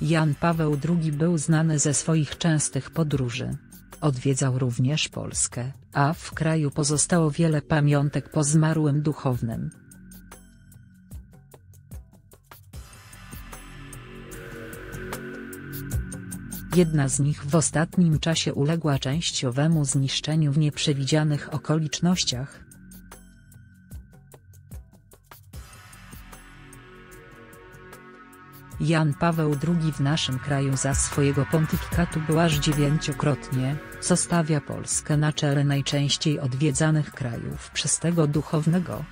Jan Paweł II był znany ze swoich częstych podróży. Odwiedzał również Polskę, a w kraju pozostało wiele pamiątek po zmarłym duchownym. Jedna z nich w ostatnim czasie uległa częściowemu zniszczeniu w nieprzewidzianych okolicznościach. Jan Paweł II w naszym kraju za swojego pontyfikatu był aż dziewięciokrotnie, co stawia Polskę na czele najczęściej odwiedzanych krajów przez tego duchownego.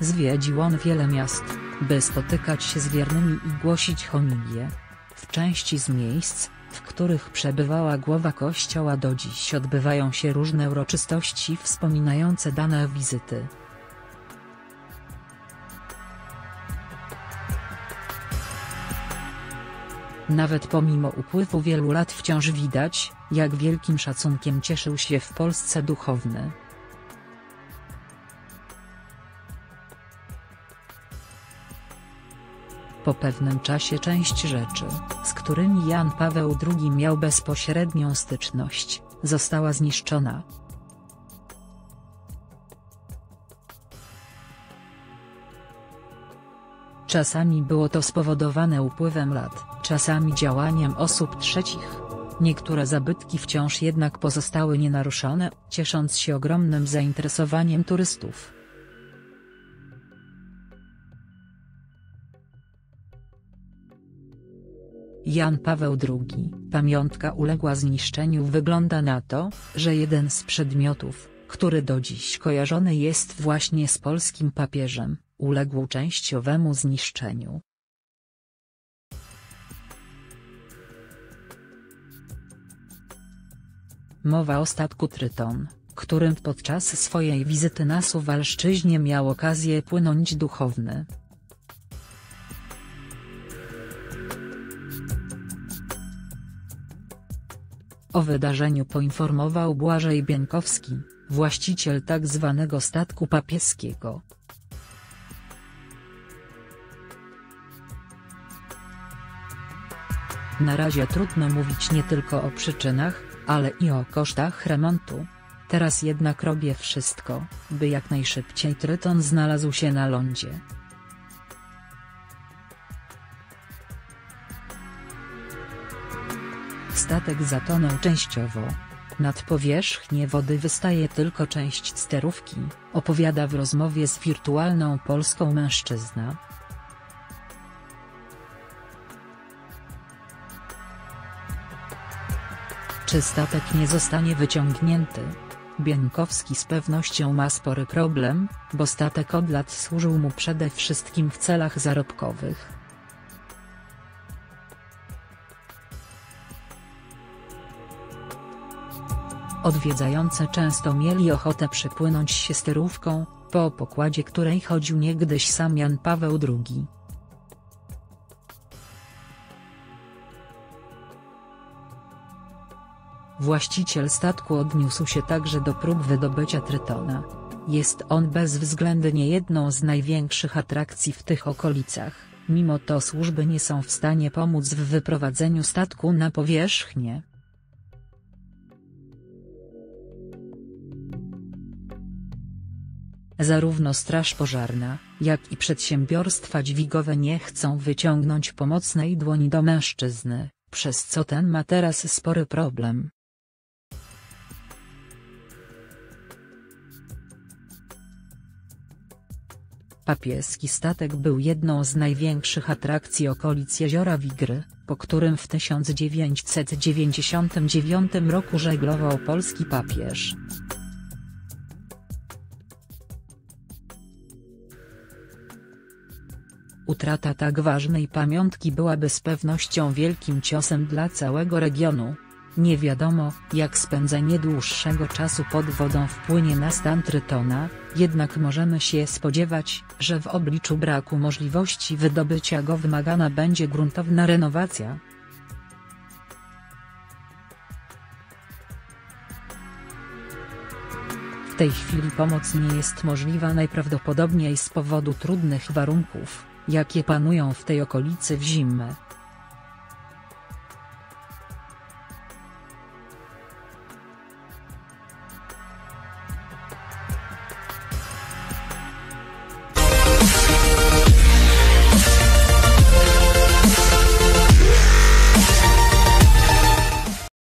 Zwiedził on wiele miast, by spotykać się z wiernymi i głosić homilię. W części z miejsc, w których przebywała głowa kościoła do dziś odbywają się różne uroczystości wspominające dane wizyty. Nawet pomimo upływu wielu lat wciąż widać, jak wielkim szacunkiem cieszył się w Polsce duchowny. Po pewnym czasie część rzeczy, z którymi Jan Paweł II miał bezpośrednią styczność, została zniszczona. Czasami było to spowodowane upływem lat, czasami działaniem osób trzecich. Niektóre zabytki wciąż jednak pozostały nienaruszone, ciesząc się ogromnym zainteresowaniem turystów. Jan Paweł II, pamiątka uległa zniszczeniu Wygląda na to, że jeden z przedmiotów, który do dziś kojarzony jest właśnie z polskim papieżem, uległ częściowemu zniszczeniu. Mowa o statku Tryton, którym podczas swojej wizyty na Suwalszczyźnie miał okazję płynąć duchowny. O wydarzeniu poinformował Błażej Bieńkowski, właściciel tak zwanego statku papieskiego. Na razie trudno mówić nie tylko o przyczynach, ale i o kosztach remontu. Teraz jednak robię wszystko, by jak najszybciej Tryton znalazł się na lądzie. Statek zatonął częściowo. Nad powierzchnię wody wystaje tylko część sterówki, opowiada w rozmowie z wirtualną polską mężczyzna. Czy statek nie zostanie wyciągnięty? Bieńkowski z pewnością ma spory problem, bo statek od lat służył mu przede wszystkim w celach zarobkowych. Odwiedzające często mieli ochotę przypłynąć się sterówką, po pokładzie której chodził niegdyś sam Jan Paweł II. Właściciel statku odniósł się także do prób wydobycia Trytona. Jest on bezwzględnie jedną z największych atrakcji w tych okolicach, mimo to służby nie są w stanie pomóc w wyprowadzeniu statku na powierzchnię. Zarówno Straż Pożarna, jak i przedsiębiorstwa dźwigowe nie chcą wyciągnąć pomocnej dłoni do mężczyzny, przez co ten ma teraz spory problem. Papieski statek był jedną z największych atrakcji okolic jeziora Wigry, po którym w 1999 roku żeglował polski papież. Utrata tak ważnej pamiątki byłaby z pewnością wielkim ciosem dla całego regionu. Nie wiadomo, jak spędzenie dłuższego czasu pod wodą wpłynie na stan Trytona, jednak możemy się spodziewać, że w obliczu braku możliwości wydobycia go wymagana będzie gruntowna renowacja. W tej chwili pomoc nie jest możliwa najprawdopodobniej z powodu trudnych warunków, jakie panują w tej okolicy w zimę.